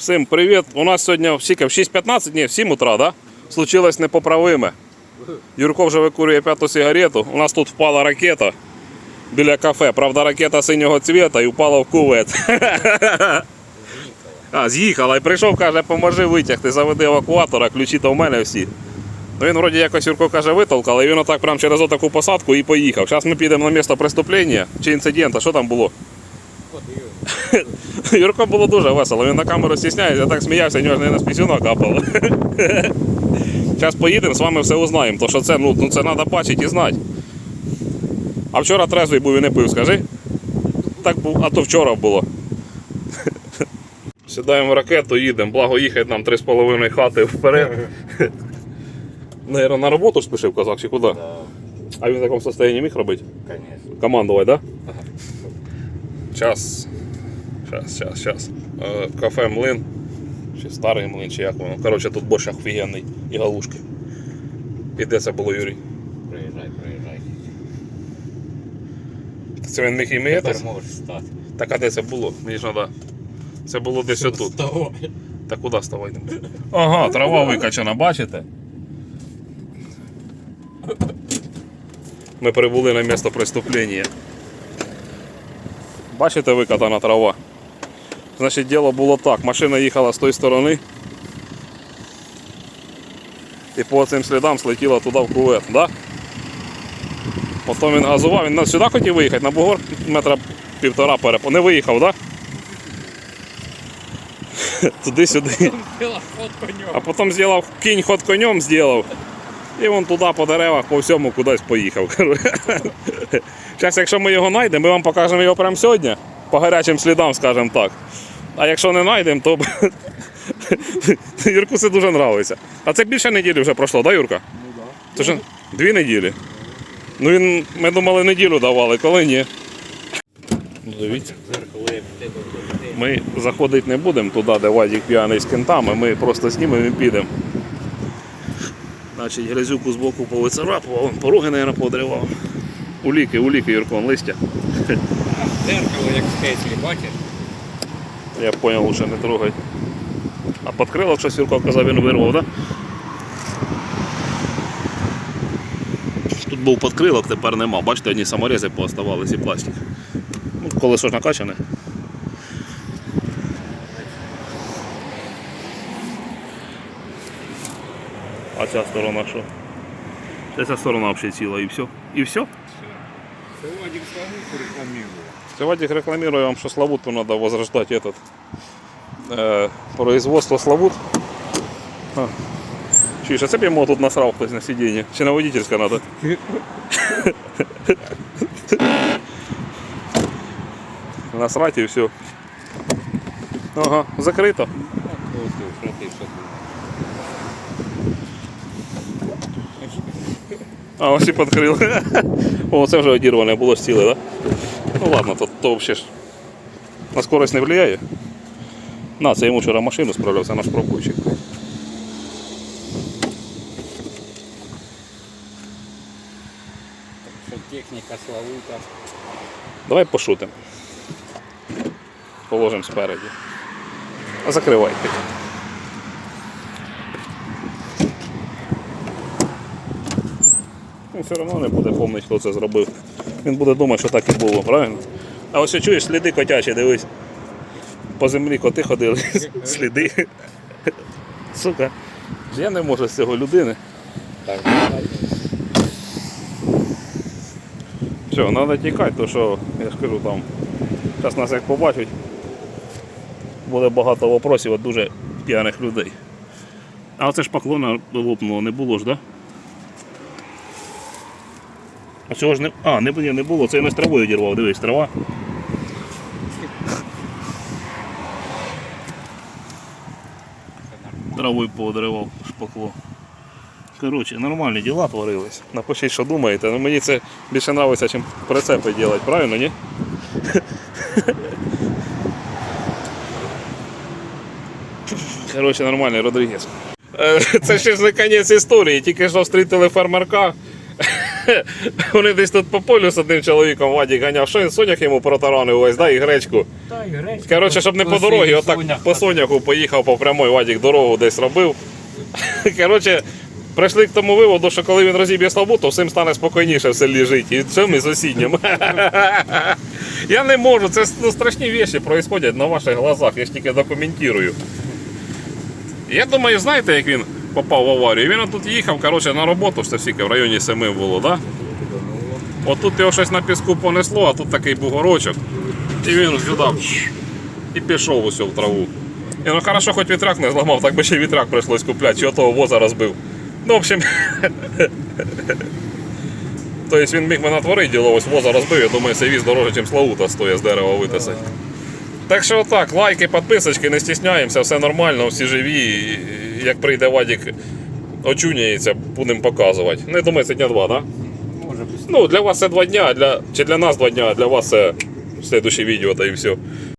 Всім привіт. У нас сьогодні в 6.15, ні, в 7 утра, да? Случилось непоправиме. Юрко вже викурює п'яту сигарету. У нас тут впала ракета біля кафе. Правда, ракета синього цвіта і впала в кувет. А, з'їхала і прийшов, каже, поможи витягти, заведи евакуатора, ключі то в мене всі. Ну він вроді якось Юрко каже, витолкав, але він отак прямо через отаку посадку і поїхав. Зараз ми підемо на місце преступлення чи інцидента, що там було? Юрко було дуже весело, він на камеру стісняється, я так сміявся, у нього ж не з пісюна капало. Зараз поїдемо, з вами все узнаємо, то що це, ну, ну це треба бачити і знати. А вчора трезвий був і не пив, скажи? Так був, а то вчора було. Сідаємо в ракету, їдемо, благо їхати нам 3,5 хати вперед. Наверно, на роботу спішив козак чи куди? А він в такому состоянии міг робити? Конечно. Командувати, да? Час. Щас, щас. Е, Кафе млин. Чи старий млин, чи як воно. Коротше, тут борщ офігенний і галушки. І де це було, Юрій? Приїжджай, приїжджай. Це він міг і міє? Тепер можеш стати. Так а де це було? Мені ж треба. Це було десь отут. Вставай. Та куди ставати? Ага, трава викачана, бачите? Ми прибули на місце преступлення. Бачите, викатана трава. Значить, діло було так. Машина їхала з тої сторони. І по цим слідам слетіла туди в кувет, да? Потім він газував, він сюди хотів виїхати, на бугор метра півтора переп. Не виїхав, так? Да? Туди-сюди. А потім зробив кінь ход конем зробив. І він туди по деревах, по всьому кудись поїхав. Зараз, якщо ми його знайдемо, ми вам покажемо його прямо сьогодні. По гарячим слідам, скажімо так. А якщо не знайдемо, то Юрку це дуже подобається. А це більше неділі вже пройшло, так, да, Юрка? Ну да. Це дві неділі. Ну він, ми думали, неділю давали, коли ні. Ну, Дивіться. Ми заходити не будемо туди, де Вадік п'яний з кентами, ми просто знімемо і підемо. Значить, грязюку з боку повицарапував, пороги, мабуть, подривав. Уліки, уліки, Юрко, листя. Зеркало як в Теслі, бачиш? Я зрозумів, лучше не трогай. А підкрилок щось Юрко казав, він вирвав? Да? Тут був підкрилок, тепер нема. Бачите, одні саморези пооставалися і пластик. Ну, колесо ж накачане. А ця сторона що? Ця сторона взагалі ціла і все. І все? Це Вадик Славуку рекламує. Це Вадик рекламирует вам, что Славуту надо возрождать этот э, производство Славут. А. Чуєш, а це б йому тут насрав хтось на сидінні. Чи на водительська надо? Насрать і все. Ага, закрито. Ось ти, що ти, що ти. А, ось і підкрили. О, це вже одірване було ж ціле, так? Да? Ну ладно, то, то взагалі ж на скорость не впливає. На, це йому вчора машину справляв, це наш пробуйчик. Техніка Славука. Давай пошутимо. Положимо спереді. А закривайте. Він все одно не буде пам'ятати, хто це зробив. Він буде думати, що так і було, правильно? А ось чуєш, сліди котячі, дивись. По землі коти ходили, сліди. Сука. Я не можу з цього людини. Все, треба тікати, то що, я ж кажу там, зараз нас як побачать, буде багато вопросів від дуже п'яних людей. А оце ж поклона лопнуло, не було ж, так? Да? А цього ж не. А, не, не було, це я не з травою дірвав, дивись, трава. Травою подривав шпакло. Коротше, нормальні діла творились. Напишіть, що думаєте. Ну, мені це більше подобається, ніж прицепи робити, правильно, ні? Коротше, нормальний Родрігес. Е, Це ще ж не кінець історії, тільки що встрітили фермерка. Вони десь тут по полю з одним чоловіком Вадік ганяв, що він сонях йому протаранив ось, да, і гречку. Та й гречка. Коротше, щоб не по дорозі, отак по соняху поїхав по прямой, Вадік дорогу десь робив. Коротше, прийшли к тому виводу, що коли він розіб'є слабу, то всім стане спокійніше в селі жити. І цим і сусіднім. Я не можу, це ну, страшні речі происходять на ваших глазах, я ж тільки документую. Я думаю, знаєте, як він попав в аварію? Він тут їхав, коротше, на роботу, це всіки в районі семи було, так? Да? От тут його щось на піску понесло, а тут такий бугорочок. І він сюди і пішов усе в траву. І ну хорошо, хоч вітрак не зламав, так би ще вітрак прийшлось купляти, чи того воза розбив. Ну, в общем. Тобто він міг мене натворити діло, ось воза розбив, я думаю, цей віз дороже, ніж Славута стоїть з дерева витисать. Так що так, лайки, підписочки, не стісняємося, все нормально, всі живі. Як прийде Вадік, очуняється, будемо показувати. Не думаю, це дня два, так? Да? Може бути. Ну, для вас це два дня, для, чи для нас два дня, а для вас це слідуще відео та і все.